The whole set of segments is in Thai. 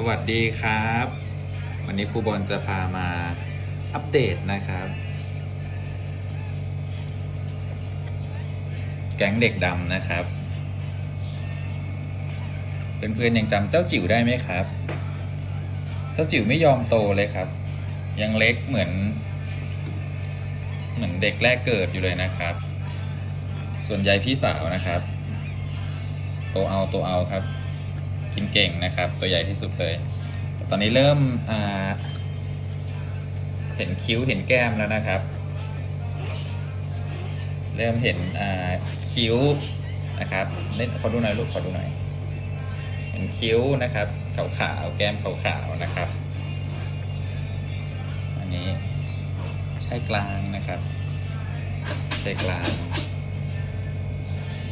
สวัสดีครับ วันนี้ครูบอลจะพามาอัปเดตนะครับ แก๊งเด็กดำนะครับ เพื่อนๆยังจำเจ้าจิ๋วได้ไหมครับ เจ้าจิ๋วไม่ยอมโตเลยครับ ยังเล็กเหมือน เหมือนเด็กแรกเกิดอยู่เลยนะครับ ส่วนใหญ่พี่สาวนะครับ โตเอาโตเอาครับ กินเก่งนะครับ ตัวใหญ่ที่สุดเลย ตอนนี้เริ่มเห็นคิ้วเห็นแก้มแล้วนะครับ เริ่มเห็นคิ้วนะครับเล่นขอดูหน่อยลูกขอดูหน่อยเห็นคิ้วนะครับขาวๆแก้มขาวๆนะครับ อันนี้ใช่กลางนะครับใช่กลาง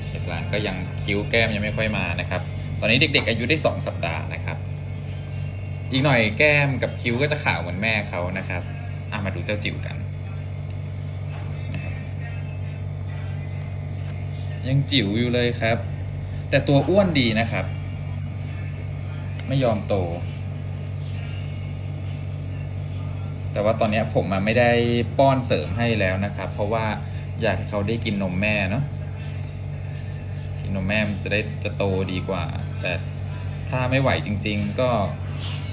ใช่กลางก็ยังคิ้วแก้มยังไม่ค่อยมานะครับ ตอนนี้เด็กๆ อายุได้สองสัปดาห์นะครับ อีกหน่อยแก้มกับคิ้วก็จะขาวเหมือนแม่เขานะครับอะมาดูเจ้าจิ๋วกัน ยังจิ๋วอยู่เลยครับ แต่ตัวอ้วนดีนะครับ ไม่ยอมโต แต่ว่าตอนนี้ผมมาไม่ได้ป้อนเสริมให้แล้วนะครับ เพราะว่าอยากให้เขาได้กินนมแม่เนาะ นนมแม่มันจะได้จะโตดีกว่า แต่ถ้าไม่ไหวจริง ๆ ก็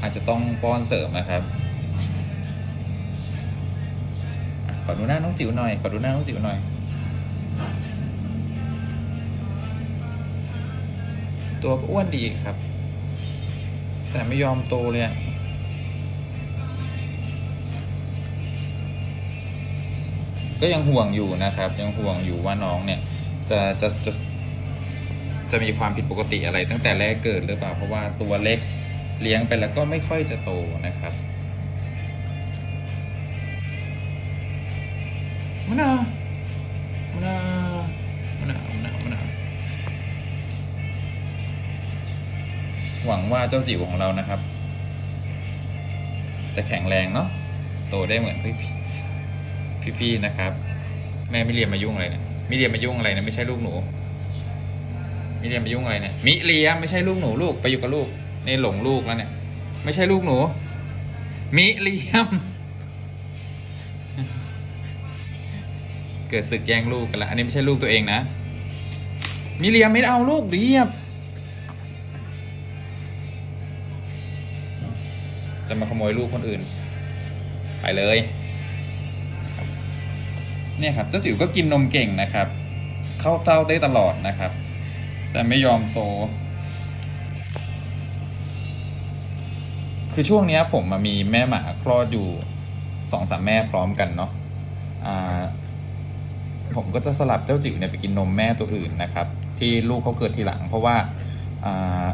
อาจจะต้องป้อนเสริมนะครับ ขอดูหน้าน้องจิ๋วหน่อย ขอดูหน้าน้องจิ๋วหน่อย ตัวก็อ้วนดีครับ แต่ไม่ยอมโตเลยอะก็ยังห่วงอยู่นะครับ ยังห่วงอยู่ว่าน้องเนี่ยจะจะจะ จะมีความผิดปกติอะไรตั้งแต่แรกเกิดหรือเปล่า เพราะว่าตัวเล็กเลี้ยงไปแล้วก็ไม่ค่อยจะโตนะครับมะนาวมะนาวมะนาวมะนาวมะนาวหวังว่าเจ้าจิ๋วของเรานะครับ จะแข็งแรงเนาะโตได้เหมือนพี่พี่ๆนะครับ แม่ไม่เรียนมายุ่งอะไรเนี่ยไม่เรียนมายุ่งอะไรนะไม่ใช่ลูกหนู มิเรียมไปยุ่งอะไรเนี่ยมิเลียมไม่ใช่ลูกหนูลูกไปอยู่กับลูกนี่หลงลูกแล้วเนี่ย ไม่ใช่ลูกหนู มิเลียม เกิดศึกแย่งลูกกันล้วอันนี้ไม่ใช่ลูกตัวเองนะ มิเลียมไม่เอาลูกเรียบ จะมาขโมยลูกคนอื่น ไปเลย เนี่ยครับเจ้าจิ๋วก็กินนมเก่งนะครับ เข้าเต้าได้ตลอดนะครับ แต่ไม่ยอมโต คือช่วงนี้ผมมามีแม่หมาคลอดอยู่สองสามแม่พร้อมกันเนาะอ่าผมก็จะสลับเจ้าจิ๋วเนี่ยไปกินนมแม่ตัวอื่นนะครับ ที่ลูกเขาเกิดทีหลัง เพราะว่าอ่า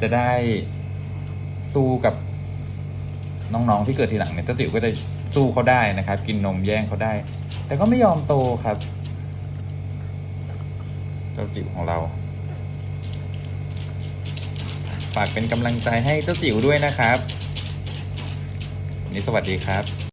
จะได้สู้กับน้องๆที่เกิดทีหลังเนี่ยเจ้าจิ๋วก็จะสู้เขาได้นะครับ กินนมแย่งเขาได้ แต่ก็ไม่ยอมโตครับ เจ้าจิ๋วของเรา ฝากเป็นกำลังใจให้เจ้าจิ๋วด้วยนะครับ นี่สวัสดีครับ